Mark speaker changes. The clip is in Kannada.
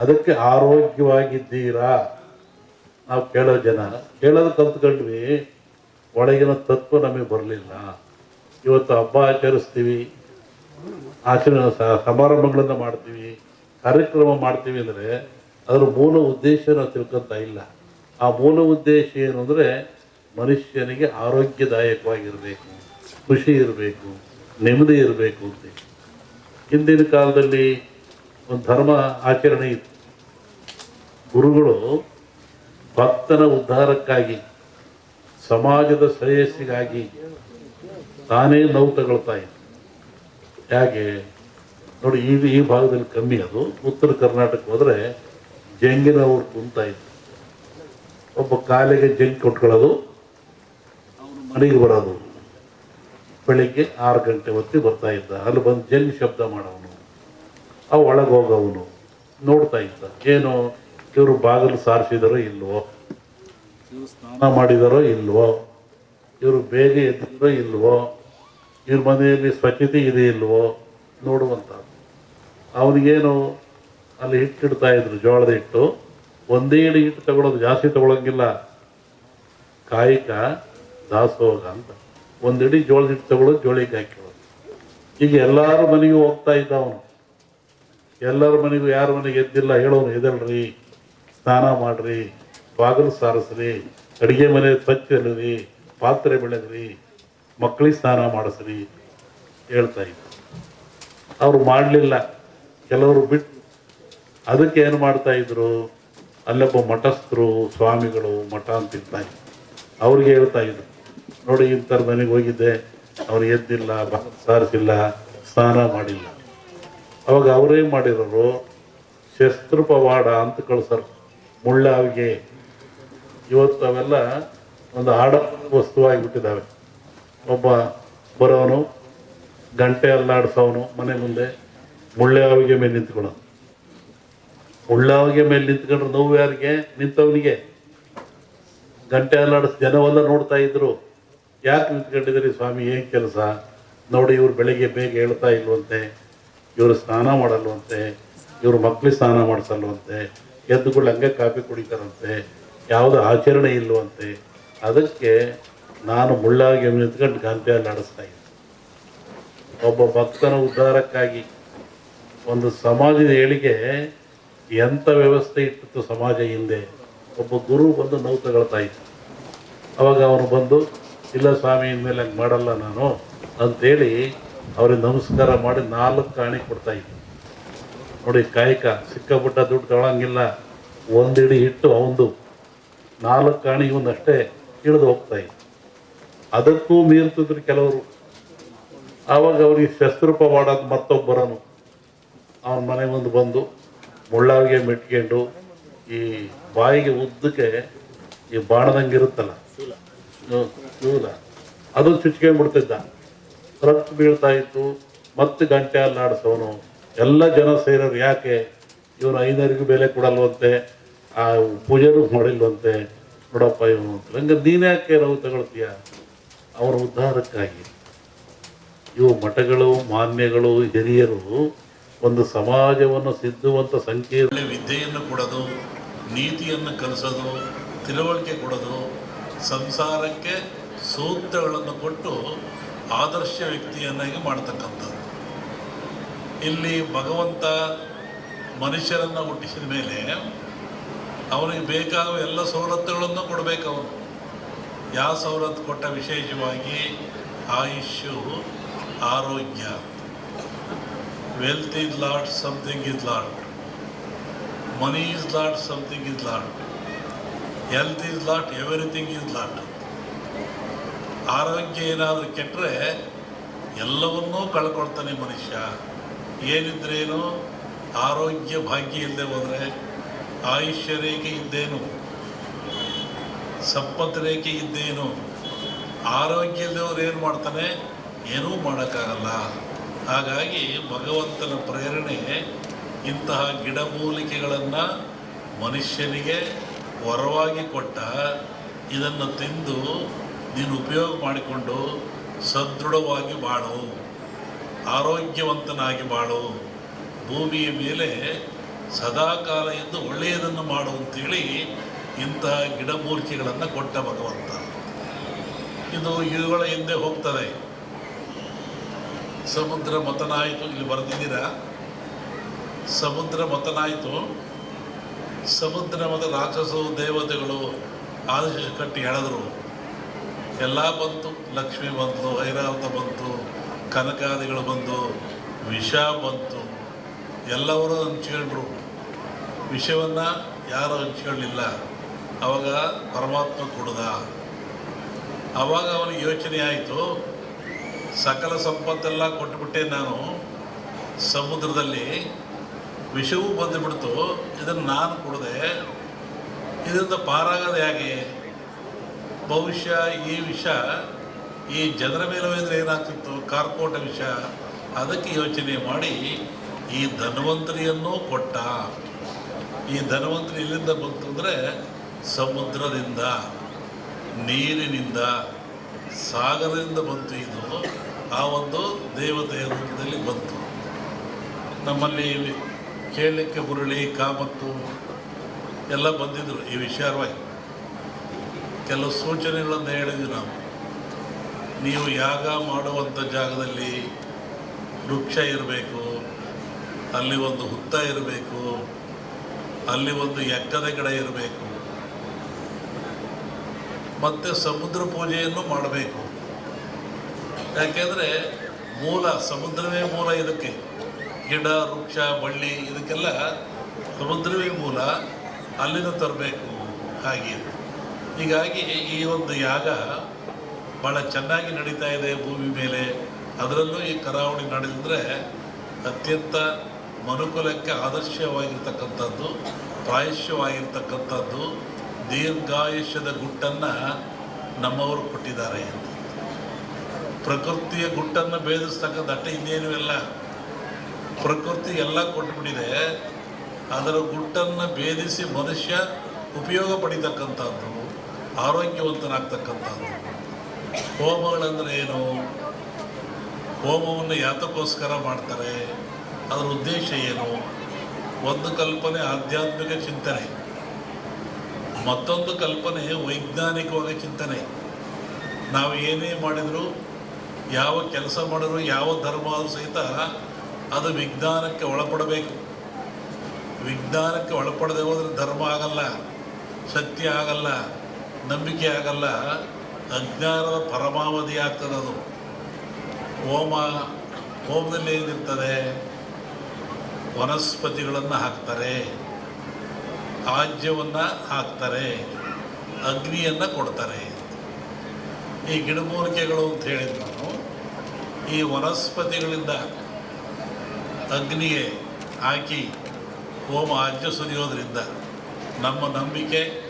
Speaker 1: ಅದಕ್ಕೆ ಆರೋಗ್ಯವಾಗಿದ್ದೀರಾ? ನಾವು ಕೇಳೋ ಜನ. ಕೇಳೋದು ಕಲ್ತ್ಕೊಂಡ್ವಿ. ಒಳಗಿನ ತತ್ವ ನಮಗೆ ಬರಲಿಲ್ಲ. ಇವತ್ತು ಹಬ್ಬ ಆಚರಿಸ್ತೀವಿ. ಆಚರಣೆ ಸಮಾರಂಭಗಳನ್ನು ಮಾಡ್ತೀವಿ. ಕಾರ್ಯಕ್ರಮ ಮಾಡ್ತೀವಿ ಅಂದರೆ ಅದರ ಮೂಲ ಉದ್ದೇಶ ನಾವು ತಿಳ್ಕೊತಾ ಇಲ್ಲ. ಆ ಮೂಲ ಉದ್ದೇಶ ಏನು ಅಂದರೆ ಮನುಷ್ಯನಿಗೆ ಆರೋಗ್ಯದಾಯಕವಾಗಿರಬೇಕು. ಖುಷಿ ಇರಬೇಕು. ನೆಮ್ಮದಿ ಇರಬೇಕು ಅಂತ. ಹಿಂದಿನ ಕಾಲದಲ್ಲಿ ಒಂದು ಧರ್ಮ ಆಚರಣೆ ಇತ್ತು. ಗುರುಗಳು ಭಕ್ತನ ಉದ್ಧಾರಕ್ಕಾಗಿ, ಸಮಾಜದ ಶ್ರೇಯಸ್ಸಿಗಾಗಿ ತಾನೇ ನೋವು ತಗೊಳ್ತಾ ಇದ್ದ ಹೇಗೆ? ನೋಡಿ, ಈ ಈ ಭಾಗದಲ್ಲಿ ಕಮ್ಮಿ ಅದು. ಉತ್ತರ ಕರ್ನಾಟಕ ಹೋದರೆ ಜಂಗಿನವ್ರು ಕುಂತಾ ಇದ್ದ ಒಬ್ಬ ಕಾಲಿಗೆ ಜಂಗ್ ಕೊಟ್ಕೊಳ್ಳೋದು ಮನೆಗೆ ಬರೋದು. ಬೆಳಿಗ್ಗೆ ಆರು ಗಂಟೆ ಹೊತ್ತಿಗೆ ಬರ್ತಾ ಇದ್ದ. ಅಲ್ಲಿ ಬಂದು ಜಂಗ್ ಶಬ್ದ ಮಾಡೋವನು, ಆ ಒಳಗೆ ಹೋಗವನು, ನೋಡ್ತಾ ಇದ್ದ. ಏನು? ಇವರು ಬಾಗಿಲು ಸಾರಿಸಿದಾರೋ ಇಲ್ವೋ? ಇವರು ಸ್ನಾನ ಮಾಡಿದಾರೋ ಇಲ್ವೋ? ಇವರು ಬೇಗ ಎದ್ದಿದ್ರೋ ಇಲ್ವೋ? ಇವ್ರ ಮನೆಯಲ್ಲಿ ಸ್ವಚ್ಛತೆ ಇದೆ ಇಲ್ವೋ? ನೋಡುವಂತ ಅವನಿಗೇನು ಅಲ್ಲಿ ಹಿಟ್ಟು ಇಡ್ತಾ ಇದ್ರು, ಜೋಳದ ಹಿಟ್ಟು? ಒಂದೇ ಇಡೀ ಹಿಟ್ಟು ತಗೊಳ್ಳೋದು ಜಾಸ್ತಿ ತಗೊಳಂಗಿಲ್ಲ. ಕಾಯಿಕ ದಾಸೋಗ ಅಂತ. ಒಂದಿಡಿ ಜೋಳದ ಹಿಟ್ಟು ತಗೊಳ್ಳೋದು ಜೋಳಿಗೆ ಹಾಕಿರೋದು. ಈಗ ಎಲ್ಲರೂ ಮನೆಗೂ ಹೋಗ್ತಾ ಇದ್ದ ಅವನು. ಎಲ್ಲರ ಮನೆಗೂ ಯಾರ ಮನೆಗೆ ಎದ್ದಿಲ್ಲ? ಹೇಳೋನು ಎದಲ್ರಿ ಸ್ನಾನ ಮಾಡ್ರಿ, ಬಾಗಿಲು ಸಾರಿಸ್ರಿ, ಅಡಿಗೆ ಮನೆ ಸ್ವಚ್ಛ ಇರಲಿ ಪಾತ್ರೆ ಬೆಳೆದ್ರಿ ಮಕ್ಕಳಿಗೆ ಸ್ನಾನ ಮಾಡಿಸ್ರಿ ಹೇಳ್ತಾ ಇದ್ದ ಅವರು ಮಾಡಲಿಲ್ಲ. ಕೆಲವರು ಬಿಟ್ಟು ಅದಕ್ಕೆ ಏನು ಮಾಡ್ತಾ ಇದ್ರು? ಅಲ್ಲೊಬ್ಬ ಮಠಸ್ಥರು, ಸ್ವಾಮಿಗಳು ಮಠ ಅಂತ ಇರ್ತಾ ಇದ್ರು ಅವ್ರಿಗೆ ಹೇಳ್ತಾ ಇದ್ರು. ನೋಡಿ ಇಂಥರ ಮನೆಗೆ ಹೋಗಿದ್ದೆ. ಅವ್ರು ಎದ್ದಿಲ್ಲ ಸಾರಿಸಿಲ್ಲ, ಸ್ನಾನ ಮಾಡಿಲ್ಲ. ಅವಾಗ ಅವರೇನು ಮಾಡಿರೋರು ಶಸ್ತ್ರ ಪವಾಡ ಅಂತ ಕಳ್ಸರು. ಮುಳ್ಳಾವಿಗೆ ಇವತ್ತು ಅವೆಲ್ಲ ಒಂದು ಆಡ ವಸ್ತುವಾಗಿಬಿಟ್ಟಿದ್ದಾವೆ. ಒಬ್ಬ ಬರೋನು, ಗಂಟೆ ಅಲ್ಲಾಡ್ಸೋನು, ಮನೆ ಮುಂದೆ ಮುಳ್ಳಾವಿಗೆ ಮೇಲೆ ನಿಂತ್ಕೊಳ್ಳೋನು. ಮುಳ್ಳಾವಿಗೆ ಮೇಲೆ ನಿಂತ್ಕೊಂಡ್ರೆ ನೋವು ಯಾರಿಗೆ? ನಿಂತವನಿಗೆ. ಗಂಟೆ ಅಲ್ಲಾಡಿಸ್ ಜನವೆಲ್ಲ ನೋಡ್ತಾ ಇದ್ರು. ಯಾಕೆ ನಿಂತ್ಕೊಂಡಿದ್ದೀರಿ ಸ್ವಾಮಿ? ಏನು ಕೆಲಸ? ನೋಡಿ, ಇವ್ರು ಬೆಳಿಗ್ಗೆ ಬೇಗ ಹೇಳ್ತಾ ಇಲ್ವಂತೆ. ಇವರು ಸ್ನಾನ ಮಾಡಲ್ವಂತೆ. ಇವರು ಮಕ್ಕಳಿಗೆ ಸ್ನಾನ ಮಾಡಿಸಲ್ವಂತೆ. ಎದ್ದುಗಳು ಹಂಗೆ ಕಾಫಿ ಕುಡಿತಾರಂತೆ, ಯಾವುದು ಆಚರಣೆ ಇಲ್ಲವಂತೆ ಅದಕ್ಕೆ ನಾನು ಮುಳ್ಳಾಗಿ ನಿಂತ್ಕೊಂಡು ಗಂಟೆ ನಡೆಸ್ತಾ ಇದ್ದೆ. ಒಬ್ಬ ಭಕ್ತನ ಉದ್ಧಾರಕ್ಕಾಗಿ ಒಂದು ಸಮಾಜದ ಏಳಿಗೆ ಎಂಥ ವ್ಯವಸ್ಥೆ ಇಟ್ಟಿತ್ತು ಸಮಾಜ ಹಿಂದೆ? ಒಬ್ಬ ಗುರು ಬಂದು ನೋವು ತಗೊಳ್ತಾ ಇದ್ದ. ಅವಾಗ ಅವನು ಬಂದು, ಇಲ್ಲ ಸ್ವಾಮಿ, ಇನ್ಮೇಲೆ ಹಂಗೆ ಮಾಡಲ್ಲ ನಾನು ಅಂತೇಳಿ ಅವ್ರಿಗೆ ನಮಸ್ಕಾರ ಮಾಡಿ ನಾಲ್ಕು ಕಾಣಿ ಕೊಡ್ತಾ ಇದ್ದ. ನೋಡಿ ಕಾಯಕ, ಸಿಕ್ಕಾಪಟ್ಟ ದುಡ್ಡು ತಗೊಳಂಗಿಲ್ಲ ಒಂದಿಡಿ ಹಿಟ್ಟು ಅವಂದು. ನಾಲ್ಕು ಕಾಣಿ ಒಂದಷ್ಟೇ ಇಳಿದು ಹೋಗ್ತಾ ಅದಕ್ಕೂ ಮೀರ್ತಿದ್ರು ಕೆಲವರು. ಆವಾಗ ಅವ್ರಿಗೆ ಶಸ್ತ್ರೂಪ ಮಾಡೋದು ಮತ್ತೊಬ್ಬರನು. ಅವನ ಮನೆ ಮುಂದೆ ಬಂದು ಮುಳ್ಳಾವಿಗೆ ಮೆಟ್ಕೊಂಡು ಈ ಬಾಯಿಗೆ ಉದ್ದಕ್ಕೆ ಈ ಬಾಣದಂಗೆ ಇರುತ್ತಲ್ಲ? ಚೂಲ ಅದು ಚುಚ್ಕೊಂಡ್ಬಿಡ್ತಿದ್ದ. ರಕ್ತ ಬೀಳ್ತಾ ಇತ್ತು. ಮತ್ತೆ ಗಂಟೆ ಅಲ್ಲಾಡಿಸೋನು ಎಲ್ಲ ಜನ ಸೇರೋರು ಯಾಕೆ? ಇವರು ಐದಾರಿಗೂ ಬೆಲೆ ಕೊಡಲ್ವಂತೆ, ಆ ಪೂಜೆನೂ ಮಾಡಿಲ್ವಂತೆ, ನೋಡಪ್ಪ ಇವನು ಅಂತ. ಹಂಗೆ ನೀನು ಯಾಕೆ ನಾವು ತಗೊಳ್ತೀಯ? ಅವರ ಉದ್ಧಾರಕ್ಕಾಗಿ. ಇವು ಮಠಗಳು, ಮಾನ್ಯಗಳು, ಹಿರಿಯರು ಒಂದು ಸಮಾಜವನ್ನು ಸಿದ್ಧುವಂಥ ಸಂಕೀರ್ಣ
Speaker 2: ವಿದ್ಯೆಯನ್ನು ಕೊಡೋದು, ನೀತಿಯನ್ನು ಕಲಿಸೋದು, ತಿಳುವಳಿಕೆ ಕೊಡೋದು, ಸಂಸಾರಕ್ಕೆ ಸೂತ್ರಗಳನ್ನು ಕೊಟ್ಟು ಆದರ್ಶ ವ್ಯಕ್ತಿಯನ್ನಾಗಿ ಮಾಡ್ತಕ್ಕಂಥದ್ದು. ಇಲ್ಲಿ ಭಗವಂತ ಮನುಷ್ಯರನ್ನು ಹುಟ್ಟಿಸಿದ ಮೇಲೆ ಅವನಿಗೆ ಬೇಕಾದ ಎಲ್ಲ ಸವಲತ್ತುಗಳನ್ನು ಕೊಡಬೇಕು ಅವನು. ಯಾವ ಸವಲತ್ತು ಕೊಟ್ಟ ವಿಶೇಷವಾಗಿ ಆಯುಷ್ಯು, ಆರೋಗ್ಯ. Wealth is lost something is lost money is lost something is lost health is lost everything is lost ಆರೋಗ್ಯ ಏನಾದರೂ ಕೆಟ್ಟರೆ ಎಲ್ಲವನ್ನೂ ಕಳ್ಕೊಳ್ತಾನೆ ಮನುಷ್ಯ. ಏನಿದ್ರೇನು ಆರೋಗ್ಯ ಭಾಗ್ಯ ಇಲ್ಲದೆ ಹೋದರೆ ಆಯುಷ್ಯ ರೇಖೆ ಇದ್ದೇನು? ಸಂಪತ್ತು ರೇಖೆ ಇದ್ದೇನು? ಆರೋಗ್ಯ ಇಲ್ಲದವ್ರು ಏನು ಮಾಡ್ತಾನೆ? ಏನೂ ಮಾಡೋಕ್ಕಾಗಲ್ಲ. ಹಾಗಾಗಿ ಭಗವಂತನ ಪ್ರೇರಣೆ ಇಂತಹ ಗಿಡಮೂಲಿಕೆಗಳನ್ನು ಮನುಷ್ಯನಿಗೆ ವರವಾಗಿ ಕೊಟ್ಟ ಇದನ್ನು ತಿಂದು ನೀನು ಉಪಯೋಗ ಮಾಡಿಕೊಂಡು ಸದೃಢವಾಗಿ ಬಾಳು. ಆರೋಗ್ಯವಂತನಾಗಿ ಮಾಡು. ಭೂಮಿಯ ಮೇಲೆ ಸದಾಕಾಲ ಎಂದು ಒಳ್ಳೆಯದನ್ನು ಮಾಡು ಅಂತೇಳಿ ಇಂತಹ ಗಿಡಮೂರ್ತಿಗಳನ್ನು ಕೊಟ್ಟ ಭಗವಂತ. ಇದು ಇವುಗಳ ಹಿಂದೆ ಹೋಗ್ತದೆ. ಸಮುದ್ರ ಮತನಾಯಿತು, ಇಲ್ಲಿ ಬರೆದಿದ್ದೀರಾ? ಸಮುದ್ರ ಮತನಾಯಿತು. ಸಮುದ್ರ ಮತ ರಾಕ್ಷಸರು, ದೇವತೆಗಳು ಆದೇಶ ಕಟ್ಟಿ ಹೇಳಿದ್ರು ಎಲ್ಲ ಬಂತು, ಲಕ್ಷ್ಮಿ ಬಂತು, ಐರಾವತ ಬಂತು. ಕನಕಾದಿಗಳು ಬಂದು, ವಿಷ ಬಂತು, ಎಲ್ಲವರು ಹಂಚ್ಕೊಂಡ್ರು ವಿಷವನ್ನು ಯಾರು ಹಂಚ್ಕೊಳ್ಳಿಲ್ಲ ಅವಾಗ ಪರಮಾತ್ಮ ಕೊಡದ. ಆವಾಗ ಅವನಿಗೆ ಯೋಚನೆ ಆಯಿತು, ಸಕಲ ಸಂಪತ್ತೆಲ್ಲ ಕೊಟ್ಟುಬಿಟ್ಟೆ ನಾನು. ಸಮುದ್ರದಲ್ಲಿ ವಿಷವೂ ಬಂದುಬಿಡ್ತು, ಇದನ್ನು ನಾನು ಕೊಡದೆ. ಇದರಿಂದ ಪಾರಾಗದೆ ಹೇಗೆ? ಬಹುಶಃ ಈ ವಿಷ ಈ ಜನರ ಮೇಲೆ ಹೋದ್ರೆ ಏನಾಗ್ತಿತ್ತು? ಕಾರ್ಕೋಟ ವಿಷ. ಅದಕ್ಕೆ ಯೋಚನೆ ಮಾಡಿ, ಈ ಧನ್ವಂತರಿಯನ್ನು ಕೊಟ್ಟ. ಈ ಧನ್ವಂತರಿ ಎಲ್ಲಿಂದ ಬಂತು ಅಂದರೆ, ಸಮುದ್ರದಿಂದ, ನೀರಿನಿಂದ, ಸಾಗರದಿಂದ ಬಂತು ಇದು. ಆ ಒಂದು ದೇವತೆಯ ರೂಪದಲ್ಲಿ ಬಂತು. ನಮ್ಮಲ್ಲಿ ಕೇಳಲಿಕ್ಕೆ ಬುರುಳಿ, ಕಾಮತ್ತು ಎಲ್ಲ ಬಂದಿದ್ದರು ಈ ವಿಚಾರವಾಗಿ. ಕೆಲವು ಸೂಚನೆಗಳನ್ನು ಹೇಳಿದ್ವಿ ನಾವು. ನೀವು ಯಾಗ ಮಾಡುವಂಥ ಜಾಗದಲ್ಲಿ ವೃಕ್ಷ ಇರಬೇಕು, ಅಲ್ಲಿ ಒಂದು ಹುತ್ತ ಇರಬೇಕು, ಅಲ್ಲಿ ಒಂದು ಎಕ್ಕದ ಗಿಡ ಇರಬೇಕು, ಮತ್ತು ಸಮುದ್ರ ಪೂಜೆಯನ್ನು ಮಾಡಬೇಕು. ಯಾಕೆಂದರೆ ಮೂಲ, ಸಮುದ್ರವೇ ಮೂಲ ಇದಕ್ಕೆ. ಗಿಡ, ವೃಕ್ಷ, ಬಳ್ಳಿ ಇದಕ್ಕೆಲ್ಲ ಸಮುದ್ರವೇ ಮೂಲ, ಅಲ್ಲಿಂದ ತರಬೇಕು ಹಾಗೆ. ಹೀಗಾಗಿ ಈ ಒಂದು ಯಾಗ ಭಾಳ ಚೆನ್ನಾಗಿ ನಡೀತಾ ಇದೆ ಭೂಮಿ ಮೇಲೆ. ಅದರಲ್ಲೂ ಈ ಕರಾವಳಿ ನಡೆದಿದ್ರೆ ಅತ್ಯಂತ ಮನುಕುಲಕ್ಕೆ ಆದರ್ಶವಾಗಿರ್ತಕ್ಕಂಥದ್ದು ಪ್ರಾಯಶ್ಯವಾಗಿರ್ತಕ್ಕಂಥದ್ದು ದೀರ್ಘಾಯುಷ್ಯದ ಗುಟ್ಟನ್ನು ನಮ್ಮವರು ಕೊಟ್ಟಿದ್ದಾರೆ ಅಂತ. ಪ್ರಕೃತಿಯ ಗುಟ್ಟನ್ನು ಭೇದಿಸ್ತಕ್ಕಂಥ ಅಟ್ಟ ಇನ್ನೇನು ಇಲ್ಲ. ಪ್ರಕೃತಿ ಎಲ್ಲ ಕೊಟ್ಟುಬಿಟ್ಟಿದೆ ಅದರ ಗುಟ್ಟನ್ನು ಭೇದಿಸಿ ಮನುಷ್ಯ ಉಪಯೋಗ ಪಡಿತಕ್ಕಂಥದ್ದು, ಆರೋಗ್ಯವಂತನಾಗ್ತಕ್ಕಂಥದ್ದು. ಹೋಮಗಳಂದ್ರೆ ಏನು? ಹೋಮವನ್ನು ಯಾತಕ್ಕೋಸ್ಕರ ಮಾಡ್ತಾರೆ? ಅದರ ಉದ್ದೇಶ ಏನು? ಒಂದು ಕಲ್ಪನೆ ಆಧ್ಯಾತ್ಮಿಕ ಚಿಂತನೆ. ಮತ್ತೊಂದು ಕಲ್ಪನೆ ವೈಜ್ಞಾನಿಕವಾದ ಚಿಂತನೆ. ನಾವು ಏನೇ ಮಾಡಿದರೂ, ಯಾವ ಕೆಲಸ ಮಾಡಿದ್ರು, ಯಾವ ಧರ್ಮ ಆದರೂ ಸಹಿತ ಅದು ವಿಜ್ಞಾನಕ್ಕೆ ಒಳಪಡಬೇಕು. ವಿಜ್ಞಾನಕ್ಕೆ ಒಳಪಡದೆ ಹೋದರೆ ಧರ್ಮ ಆಗಲ್ಲ ಸತ್ಯ ಆಗಲ್ಲ, ನಂಬಿಕೆ ಆಗಲ್ಲ. ಅಜ್ಞಾನದ ಪರಮಾವಧಿ ಆಗ್ತದೆ ಅದು. ಹೋಮ, ಹೋಮದಲ್ಲಿ ಏನಿರ್ತದೆ ವನಸ್ಪತಿಗಳನ್ನು ಹಾಕ್ತಾರೆ. ಆಜ್ಯವನ್ನು ಹಾಕ್ತಾರೆ. ಅಗ್ನಿಯನ್ನು ಕೊಡ್ತಾರೆ. ಈ ಗಿಡಮೂಲಿಕೆಗಳು ಅಂತ ಹೇಳಿದ ನಾನು, ಈ ವನಸ್ಪತಿಗಳಿಂದ ಅಗ್ನಿಗೆ ಹಾಕಿ ಹೋಮ ಆಜ್ಯ ಸುರಿಯೋದ್ರಿಂದ ನಮ್ಮ ನಂಬಿಕೆ